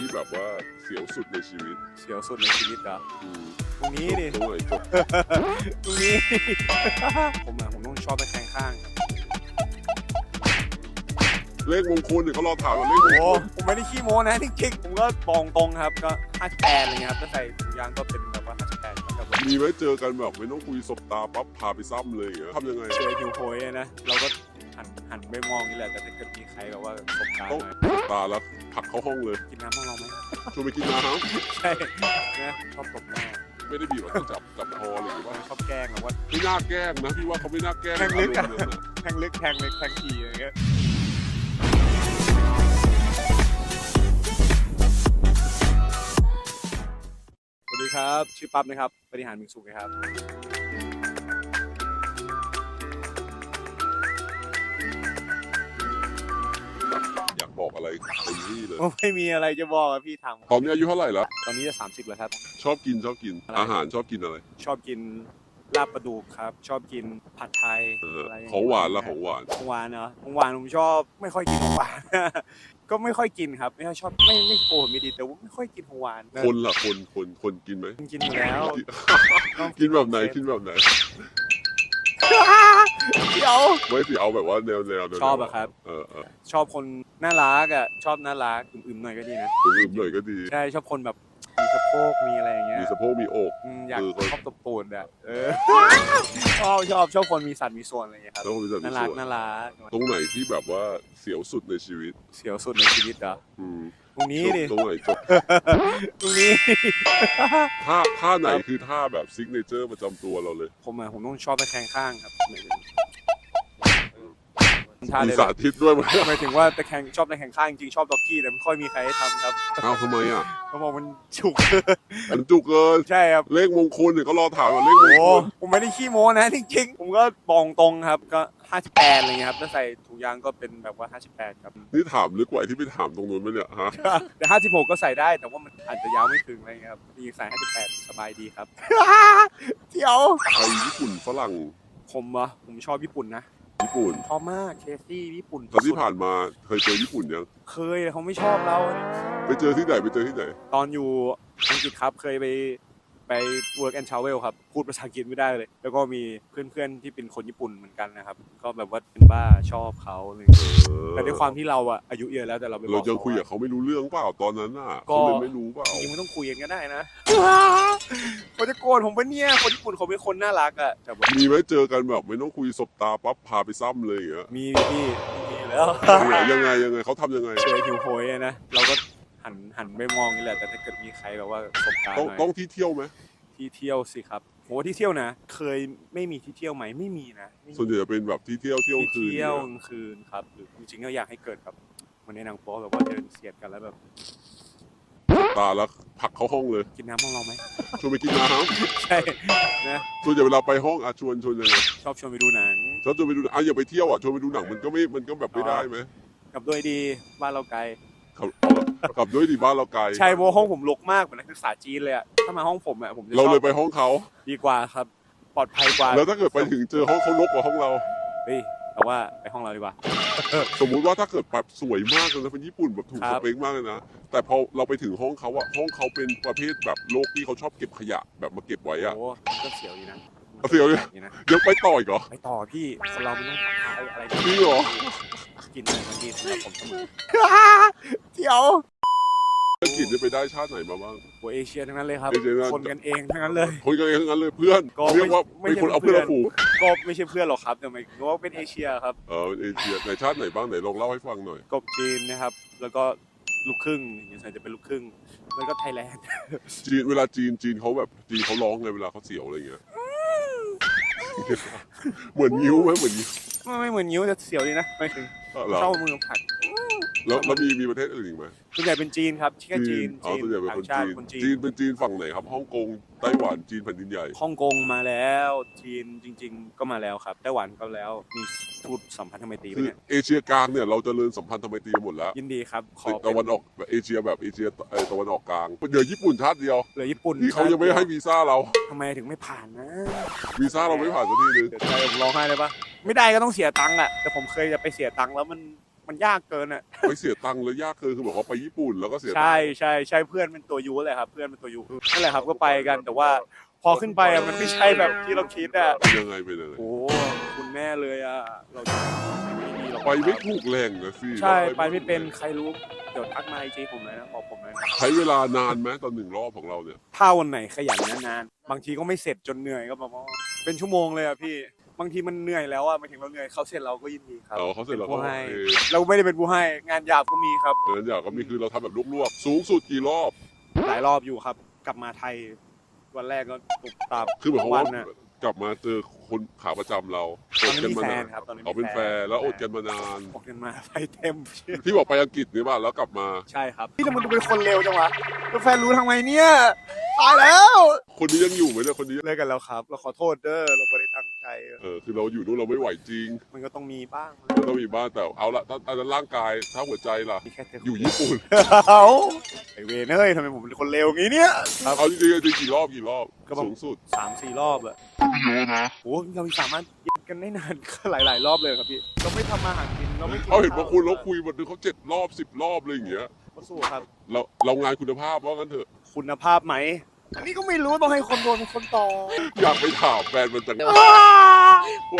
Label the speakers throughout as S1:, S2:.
S1: ที่แบบว่าเสียวสุดในชีวิต
S2: เสียวสุดในชีวิตเหรอ
S1: อืม
S2: ตรงนี้ดิ
S1: ตรงไหนจบ
S2: ตรงนี้ ผมอะผมต้องชอบไปแข่งข้างครับ
S1: เลขมงคลเนี่ยเขารอถามว่าเลขมง
S2: โอ้
S1: คล
S2: ผมไม่ได้ขี้โม้นะจริงๆผมก็บอกตรงครับ ก็58อะไรเงี้ยครับถ้าใส่ถุงยางก็เป็นแบบว่า58ก็แบบว่า
S1: มีไหมเจอกันแบบไม่ต้องคุยสบตาปั๊บพาไปซ้ำเลยอย่างเงี้ยทำยังไง
S2: เจอหิวโหยอะนะ เราก็ หันหันไปมองนี่แหละ แต่ถ้าเกิดมีใครแบบว่าสบตา
S1: ต้อง
S2: หน่อย
S1: สบตาแล้วผลักเข้าห้องเลย
S2: กินน้ำห้องเราไหม
S1: ชวนไปกินน้
S2: ใช่นะชอบตบหน้าำ
S1: ไม่ได้บีบว่าจับจับคอเลยว่า
S2: ชอบแกล้งแบบว่า
S1: ไม่น่าแกล้งนะพี่ว่าเขาไม่น่าแกล้ง
S2: แกล้งลึกอะ
S1: อารมณ์นั้นน่ะ
S2: แทงลึกแทงเล็กแทงทีอะไรเงี้ยสวัสดีครับ ชื่อปั๊บนะครับบริหารมิงสุขนะครับ
S1: บอกอะไรเต็มที่เลย
S2: ผมไม่มีอะไรจะบอกอะพี่ท
S1: ตอนนี้อายุเท่าไหร่แล้วำ
S2: ตอนนี้จะ 30 แล้วครับ
S1: ชอบกินชอบกิน
S2: อะไร
S1: อาหารชอบกินอะไร
S2: ชอบกินลาบปลาดุกครับ ชอบกินผัดไทย
S1: เออ
S2: อะไรย่
S1: ของหวานละ
S2: เย
S1: ของหวาน
S2: ของหวานเนาะของหวานผมชอบไม่ค่อยกินของหวาน ก็ไม่ค่อยกินครับ ไม่ค่อยชอบไม่ไม่โกรธไม่ดีแต่ว่าไม่ค่อยกินของหวาน
S1: คนละคนคนคนกินไหม
S2: กินอยู่แล้ว
S1: กินแบบไหนกินแบบไหน
S2: เดี๋ยว
S1: ไม่สิเอาแบบว่าแนวแนวแนว
S2: ชอบอะครับ
S1: เออเออ
S2: ชอบคนน่ารักอะชอบน่ารักอึมๆหน่อยก็ดีนะ
S1: อืมหน่อยก็ดี
S2: ใช่ชอบคนแบบมีสะโพกมีอะไรอย่างเงี้ย
S1: มีสะโพกมีอก
S2: อืมอยาก
S1: เออคน
S2: ชอบตบตูดอะเออชอบชอบชอบคนมีสัตว์มีส่วนอะไรอย่างเงี้ยครับ
S1: แล้วก็มีสัดมี
S2: น่ารัก
S1: ส่วน
S2: น่ารัก
S1: ตรงไหนที่แบบว่าเสียวสุดในชีวิต
S2: เสียวสุดในชีวิตเหรอ
S1: อืม
S2: ตรงนี้ดิ
S1: ตรงไหนจบ
S2: ตรงนี้
S1: ท่าท่าไหน
S2: ครับ
S1: คือท่าแบบซิกเนเจอร์ประจำตัวเราเลย
S2: ผมอะผมต้องชอบไปแข่งข้างครับ ท่า
S1: มี
S2: เลย
S1: สาธิตด้วยมั้ย
S2: หมายถึงว่าตะแคงชอบตะแคงข้างจริงๆชอบด็อกกี้แต่ไม่ค่อยมีใครให้ทำครับ
S1: เอ้าทำไมอะ
S2: เขาบอกมันฉุก
S1: มันจุกเกิน
S2: ใช่ครับ
S1: เลขมงคลเนี่ยเขารอถามว่าเลขมง
S2: โอ้
S1: คล
S2: ผมไม่ได้ขี้โม้นะจริงๆ ผมก็บอกตรงครับก็ 58อะไรเงี้ยครับถ้าใส่ถุงยางก็เป็นแบบว่า 58 ครับ
S1: นี่ถามลึกกว่าไอ้ที่ไปถามตรงนู้นไหมเนี่ยฮะ
S2: แต่ 56 ก็ใส่ได้แต่ว่ามันอาจจะยาวไม่ถึงอะไรเงี้ยครับนี่ใส่ 58 สบายดีครับเที่ยว
S1: ไทยญี่ปุ่นฝรั่ง
S2: ผมเหรอผมชอบญี่ปุ่นนะ
S1: ญี่ปุ่น
S2: ชอบมากเคซี่ญี่ปุ่น
S1: ตอนที่
S2: สุด
S1: ผ่านมาเคยเจอญี่ปุ่นยัง
S2: เคยแต่เขาไม่ชอบเรา
S1: ไปเจอที่ไหนไปเจอที่ไหน
S2: ตอนอยู่อังกฤษครับเคยไป ไป work and travel ครับ พูดภาษาอังกฤษไม่ได้เลย แล้วก็มีเพื่อนๆที่เป็นคนญี่ปุ่นเหมือนกันนะครับ ก็แบบว่าเป็นบ้าชอบเขาอะไรอย่างเลย
S1: เออ
S2: แต่ด้วยความที่เราอะอายุเยอะแล้วแต่เราไปบ
S1: เรา
S2: อก
S1: จะ
S2: เขา
S1: คุยกับ
S2: อะ
S1: เขาไม่รู้เรื่องเปล่าตอนนั้นน่ะ
S2: ก็
S1: เขาเลยไม่รู้เปล่า
S2: จริงๆไม่ต้องคุยกันก็ได้นะเขาจะโกรธผมปะเนี่ยคนญี่ปุ่นเขาเป็นคนน่ารักอะแต่แบบ
S1: มีไหมเจอกันแบบไม่ต้องคุยสบตาปั๊บพาไปซ้ำเลยอย่างเงี้ย
S2: มีพี่มีแล้ว
S1: ยังไงยังไงเขาทำยังไง
S2: เจอหิวโหยอะนะเราก็ หันหันไปมองนี่แหละแต่ถ้าเกิดมีใครแบบว่าสบตาห
S1: ต้อง
S2: น่อย
S1: ต้องที่เที่ยวไหม
S2: ที่เที่ยวสิครับโหที่เที่ยวนะเคยไม่มีที่เที่ยวไหมไม่มีนะไม่มี
S1: ส่วนใหญ่จะเป็นแบบที่เที่ยวเที่ยว
S2: ที่
S1: คืน
S2: เที่ยว
S1: เนี่ย
S2: กลางคืนครับหรือจริงๆก็อยากให้เกิดแบบเหมันในหนังโป๊แบบว่าเดินเสียดกันแล้วแบบ
S1: ตาแล้วผลักเข้าห้องเลย
S2: กินน้ำห้องเราไหม
S1: ชวนไปกินน้
S2: ใช่นะำ
S1: ส่วนใหญ่เวลาไปห้องอะชวนชวนยังไง
S2: ชอบชวนไปดูหนัง
S1: ชอบชวนไปดูอะอย่าไปเที่ยวอะชวนไปดูหนังมันก็ไม่มันก็แบบไม่ได้ไหม
S2: กับด้วยดีบ้านเราไกล
S1: ขับเอา กลับด้วยดีบ้านเราไกล
S2: ใช่เพราะห้องผมรกมากเหมือนนักศึกษาจีนเลยอะถ้ามาห้องผมอะผมจะ
S1: เรา
S2: ชอบ
S1: เลยไปห้องเขา
S2: ดีกว่าครับ ปลอดภัยกว่า
S1: แล้วถ้าเกิดไปถึงเจอห้องเขาลกกว่าห้องเรา
S2: เฮ้ยแต่ว่าไปห้องเราดีกว่า
S1: สมมุติว่าถ้าเกิดแบบสวยมากเลยนะเป็นญี่ปุ่นแบบถูก
S2: ค
S1: ส
S2: รับ
S1: เปคมากเลยนะ แต่พอเราไปถึงห้องเขาอะห้องเขาเป็นประเภทแบบโลกที่เขาชอบเก็บขยะแบบมาเก็บไว้อะ
S2: โอ้ก็เสียวดีนะ
S1: เสียวดิ
S2: ดีนะ
S1: ยังไปต่ออีกเหรอ
S2: ไปต่อพี่คนเราไม่ต้องทายอะไร
S1: จริงเหรอ
S2: กินอะไรมันดีสำหรับผมเสมอเที่ยว
S1: อังกฤษจะไปได้ชาติไหนมาบ้าง
S2: หัวเอเชียทั้งนั้นเลยครับ
S1: เอเชียทั้งนั้น
S2: คนกันเองทั้งนั้นเลย
S1: คนกันเองทั้งนั้นเลยเพื่อน
S2: ก็
S1: เรียกว่า
S2: ไม่
S1: เป็นคน
S2: ไม่ใช่
S1: เอาเพื่อน
S2: เพื่อน
S1: มาผูก
S2: ก็ไม่ใช่เพื่อนหรอกครับแต่หมายถึงว่าเป็นเอเชียครับ
S1: เออเอเชียในชาติไหนบ้างไหนลองเล่าให้ฟังหน่อย
S2: กบจีนนะครับ แล้วก็ลูกครึ่งอย่างส่วนใหญ่จะเป็นลูกครึ่ง แล้วก็ไทยแลนด์
S1: จีนเวลาจีนจีนเขาแบบจีนเขาร้องไงเวลาเขาเสียวอะไรเงี้ย เหมือนยิ้วไหมเหมือนยิ้ว
S2: ไม่ไม่เหมือนนิ้วจะเสียวดีนะไม่ถึง
S1: เหรอ
S2: เข้ามือผลัก
S1: แล้วแล้วมีมีประเทศอื่นอีกไหม
S2: ส่วนใหญ่เป็นจีนครับที่แค่จีน
S1: อ๋อ
S2: จีน
S1: ส่วนใหญ่เป็น
S2: ต่า
S1: ค
S2: ง
S1: น
S2: ชาติ
S1: จีน
S2: คนจี
S1: จี
S2: น
S1: นเป็นจีนฝั่งไหนครับฮ่องกงไต้หวันจีนแผ่นดินใหญ่
S2: ฮ่องกงมาแล้วจีนจริง ๆ ก็มาแล้วครับไต้หวันก็แล้วมีทูตสัมพันธไมตรีไหม
S1: คือ
S2: เนี่ย
S1: เอเชียกลางเนี่ยเราเจริญสัมพันธไมตรีหมดแล้ว
S2: ยินดีครับขอ
S1: ตะวันออกแบบเอเชียแบบเอเชียเอ่อตะวันออกกลางเดี๋ยวญี่ปุ่นชาติเดียว
S2: เหลือญี่ปุ่น
S1: ที่เขายังไม่ให้วีซ่าเรา
S2: ทำไมถึงไม่ผ่านนะ
S1: วีซ่าเราไม่ผ่านสักทีนึง
S2: เดี๋ยวใจผมร้องไห้เลยปะไม่ได้ก็ต้องเสียตังค์อะแต่ผมเคยจะไปเสียตังค์แล้วมัน มันยากเกินอะ
S1: ไปเสียตังค์แล้วยากคือคือบอกว่าไปญี่ปุ่นแล้วก็เสียตังค์
S2: ใช่ใช่ใช่เพื่อนเป็นตัวยูเลยครับ เพื่อนเป็นตัวยูนั่นแหละครับก็ไปกันแต่ว่า พอขึ้นไปอะมันไม่ใช่แบบที่เราคิดอะ
S1: เป็นยังไงเป็นยังไง
S2: โอ้คุณแม่เลยอะเราไม่มีหรอก
S1: ไปไม่ถูกแหล่งนะสิ
S2: ใช่
S1: เรา
S2: ไปไม่เป็นใครรู้เดี๋ยวทักมาไอจีผมเลยนะบอกผมเลยนะ
S1: ใช้เวลานานไหมตอนหนึ่งรอบของเราเนี่ย
S2: ถ้าวันไหนขยันนานๆบางทีก็ไม่เสร็จจนเหนื่อยก็แบบว่าเป็นชั่วโมงเลยอะพี่ บางทีมันเหนื่อยแล้วอะหมายถึงเราเหนื่อยเขาเสร็จเราก็ยินดีครับ
S1: เออเขาเสร็จแล้ว
S2: ป็น
S1: ก็
S2: ผู้ให้
S1: เออ
S2: เราไม่ได้เป็นผู้ให้งานหยาบก็มีครับ
S1: เอออย่างก็มีคือเราทำแบบลวกๆ สูงสุดกี่รอบ
S2: หลายรอบอยู่ครับ กลับมาไทย วันแรกก็ตุกตาม
S1: คือหมายความ
S2: วั
S1: ว่าน
S2: น่ะ
S1: กลับมาเจอคนขาประจำเรา
S2: ตอนนี้
S1: กั
S2: มี
S1: มา
S2: แฟ
S1: นานน
S2: ครับตอนนี้มี
S1: เขาเป็นแฟน แล้วอดกันมานาน
S2: ออกกันมาไปเต็ม
S1: ที่บอกไปอังกฤษนี่ป่ะแล้วกลับมา
S2: ใช่ครับพี่ทำไมดูเป็นคนเร็วจังวะแล้วแฟนรู้ทำไมเนี่ยตายแล้ว
S1: คนนี้ยังอยู่ไหมเนี่ยคนนี้
S2: เลิกกันแล้วครับ เราขอโทษเด้อเราไม่ได้ตั้ง ใจ
S1: เออคือเราอยู่นู่นเราไม่ไหวจริง
S2: มันก็ต้องมีบ้าง
S1: มันต้องมีบ้างแต่เอาละถ้าถ้าร่างกายถ้าหัวใจล่ะ
S2: มีแค่เธอ
S1: อยู่ญี่ปุ่น
S2: เอาไอเวนเฮ้ยทำไมผมเป็นคนเร็วงี้เนี่ยครับ
S1: เอาจริงๆจริงๆกี่รอบกี่รอบ
S2: ก็ประมาณ
S1: สูงสุด
S2: สามสี่รอบอะเยอะนะโอ้เราสามารถเย็นกันได้นาน หลายๆ รอบเลยครับพี่ เราไม่ทำมาหากินเราไม่กิน
S1: เขาเห็นว่าคุณเรา
S2: ข้ว
S1: คุยวันหนึงเขาเจ็ดรอบสิบรอบเลยอย่างเงี้ย
S2: เขาสู้ครับ
S1: เราเรางานคุณภาพว่างั้นเถอะ
S2: คุณภาพไหม อันนี้ก็ไม่รู้ต้องให้คนโดนเป็นคนต่อ
S1: อยากไปถามแฟนมันจังว่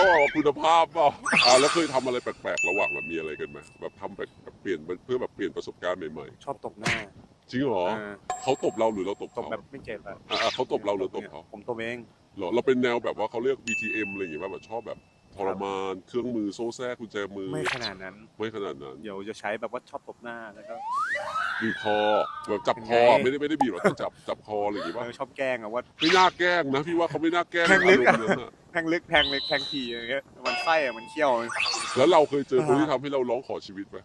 S1: าคุณภาพเปล่าอ่าแล้วเคยทำอะไรแปลกๆระหว่างแบบมีอะไรกันไหมแบบทำแบบแบบเปลี่ยนเพื่อแบบเปลี่ยนประสบการณ์ใหม่
S2: ชอบตบหน้า
S1: ๆจริงเหรอ
S2: อ่า
S1: เขาตบเราหรือเราตบ
S2: ต
S1: เขา
S2: บแบบไม่เจ็บอะ
S1: อ่าเขาตบเราหรือตบเขา
S2: ผมตบเอง
S1: เหรอเราเป็นแนวแบบว่าเขาเรียก BTM อะไรอย่างเงี้ยแบบชอบแบบทรมานเครื่องมือโซ่แทรกกุญแจมือ
S2: ไม่ขนาดนั้น
S1: ไม่ขนาดนั้น
S2: เดี๋ยวจะใช้แบบว่าชอบตบหน้าแล้วก็
S1: บีบคอแบบจับคอ
S2: เป็นไง
S1: ไม่ได้ไม่ได้บีบหรอกแต่จับจับคออะไรอย่างงี้
S2: เอ
S1: ป่ะ
S2: อชอบแกล้งอะว่า
S1: ไม่น่าแกล้งนะพี่ว่าเขาไม่น่าแกล้ง
S2: แทงลึกอะ
S1: อารมณ์นั้นอะ
S2: แทงลึกแทงเล็กแทงถี่อย่างเงี้ยมันไส้อะมันเขี้ยว
S1: แล้วเราเคยเจอคนที่ทำให้เราร้องขอชีวิตไหม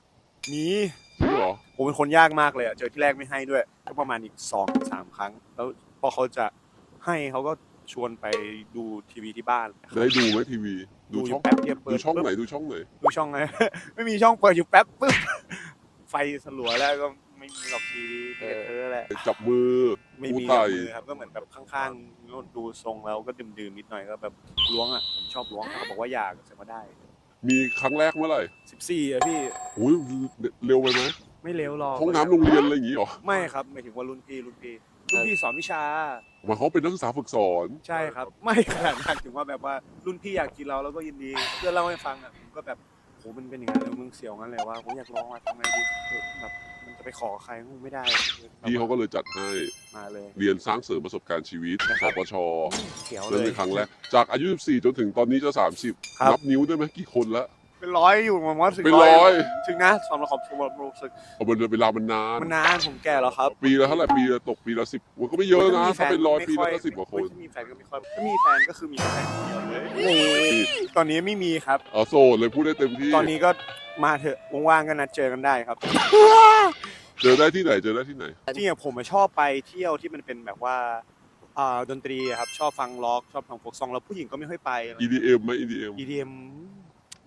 S2: มี
S1: จริงเหรอ
S2: ผมเป็นคนยากมากเลยอะเจอที่แรกไม่ให้ด้วยก็ประมาณอีกสองถึงสามครั้ง แล้วพอเขาจะให้เขาก็ชวนไปดูทีวีที่บ้าน
S1: ได้ดูไหมทีวี
S2: ดู
S1: ดู
S2: อ
S1: ช่อยู่ง
S2: แป๊บเดียวเปิ
S1: ดู
S2: ด
S1: ช่องไหน
S2: ปุ๊บ
S1: ดูช่องไหน
S2: ดูช่องไหนไม่มีช่องเปิดอยู่แป๊บปุ๊บไฟสลัวแล้วก็ ไม่มีหรอกทีวีเปิดเธอแหละ
S1: จับมือ
S2: ไม่
S1: กู
S2: มี
S1: ไต่
S2: กับมือครับก็เหมือนแบบข้างๆนู่นดูทรงแล้วก็ดื่มๆนิดหน่อยก็แบบล้วงอะผมชอบล้วงเขาบอกว่าอยากเสร็จมาได้
S1: มีครั้งแรกเมื่อไหร่
S2: 14อะพี่
S1: อุ้ยเร็วไปไหม
S2: ไม่เร็วหรอก
S1: ห้องน้ำโรงเรียนอะไรอย่างงี้เหรอ
S2: ไม่ครับหมายถึงว่ารุ่นพี่รุ่นพี่รุ่นพี่สอนวิชา
S1: หมายเขามเป็นนักศึกษาฝึกสอน
S2: ใช่ครับ ไม่ขนาดนั้นถึงว่าแบบว่ารุ่นพี่อยากกินเราแล้วก็ยินดีเพื่อนเล่าให้ฟังอะผมก็แบบโหมันเป็นอย่างนั้นเลยมึงเสียวงั้นเลยว่าผมอยากลองมาทำไงดีเออแบบมันจะ ไปขอใครคงไม่ได้
S1: พี่เขาก็เลยจัดให้
S2: มาเลย
S1: เรียนสร้างเสริมประสบการณ์ชีวิต
S2: นะค
S1: ส
S2: รับ
S1: ปช
S2: เสียวเล
S1: เริ่ม
S2: ย
S1: เป็นครั้งแรกจากอายุ 14 จนถึงตอนนี้จะ30
S2: ครับ
S1: นับนิ้วได้ไหมกี่คนแล้ว
S2: เป็นร้อยอยู่ผมว่าถึง
S1: เป็นร้อย
S2: ถึงนะสำหรับความรู้สึก
S1: เอามันเวลามันนาน
S2: มันนานผมแก่แล้วครับ
S1: ปีละเท่าไหร่ปีละตกปีละสิบโอ้ยก็ไม่เยอะนะถ้าเป็นร้อยปีละก็สิบกว่าคน
S2: ถ้ามีแฟนก็ไม่ค่อยถ้ามีแฟนก็คือมีแค่แฟนคนเดียวเลยตอนนี้ไม่มีครับ
S1: เออโสดเลยพูดได้เต็มที่
S2: ตอนนี้ก็มาเถอะว่างๆก็นัดเจอกันได้ครับ
S1: เจอได้ที่ไหนเจอได้ที่ไหน
S2: จริงๆอะผมอะชอบไปเที่ยวที่มันเป็นแบบว่าอ่าดนตรีอะครับชอบฟังล็อกชอบฟังโฟกซองแล้วผู้หญิงก็ไม่ค่อยไปอะไร
S1: EDM ไหม EDM
S2: EDM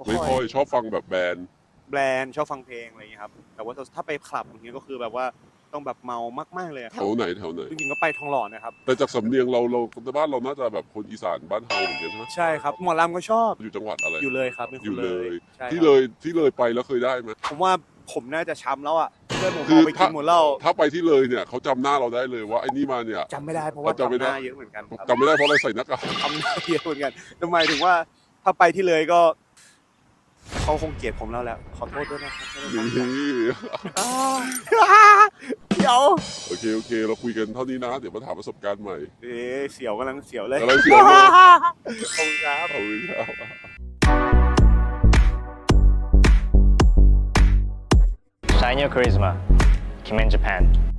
S1: ไม่ค่อยชอบฟังแบบแบรนด์
S2: แบรนด์ชอบฟังเพลงอะไรอย่างเงี้ยครับแต่ว่าถ้าไปคลับอย่างเงี้ยก็คือแบบว่าต้องแบบเมามากๆเลยอะ
S1: แถวไหนแถวไหน
S2: จริงๆก็ไปทองหล่อนะครับ
S1: แต่จากสำเนียงเราเราในบ้านเราน่าจะแบบคนอีสานบ้านเฮาเหมือนกันใช่ไหม
S2: ใช่ครับหมอลำก็ชอบ
S1: อยู่จังหวัดอะไร
S2: อยู่เลยครับเป็นค
S1: อยู่
S2: น
S1: เล
S2: เลยยใช่
S1: ที่
S2: ครับ
S1: เลยที่เลยไปแล้วเคยได้ไหม
S2: ผมว่าผมน่าจะช้ำแล้วอะ เพื่อนผม
S1: คือ
S2: เอาไปกิ
S1: ถ้า
S2: นหมดแล้ว
S1: ถ้าไปที่เลยเนี่ยเขาจำหน้าเราได้เลยว่าไอ้นี่มาเนี่ย
S2: จำไม่ได้เพราะว่า
S1: จำไม่
S2: จำห
S1: ได้
S2: น้าเยอะเหมือนกันครับ
S1: จำไม่ได้เพราะอะไรใส่หน้ากาก
S2: จำหน้าเยอะเหมือนกันทำไมถึงว่าถ้าไปที่เลยก็เขาคงเกลียดผมแล้วแหละขอโทษด้วยนะครับ
S1: นี่
S2: อ้าวเดี๋ยว
S1: โอเคโอเค เราคุยกันเท่านี้นะ เดี๋ยวมาถามประสบการณ์ใหม่
S2: เอ๊ะเสียวกำลังเสียวเลย
S1: กำลังเสียวเลย
S2: ขอบคุณครับ
S1: ขอบคุณครับ
S3: Shine your charisma. Kim in Japan.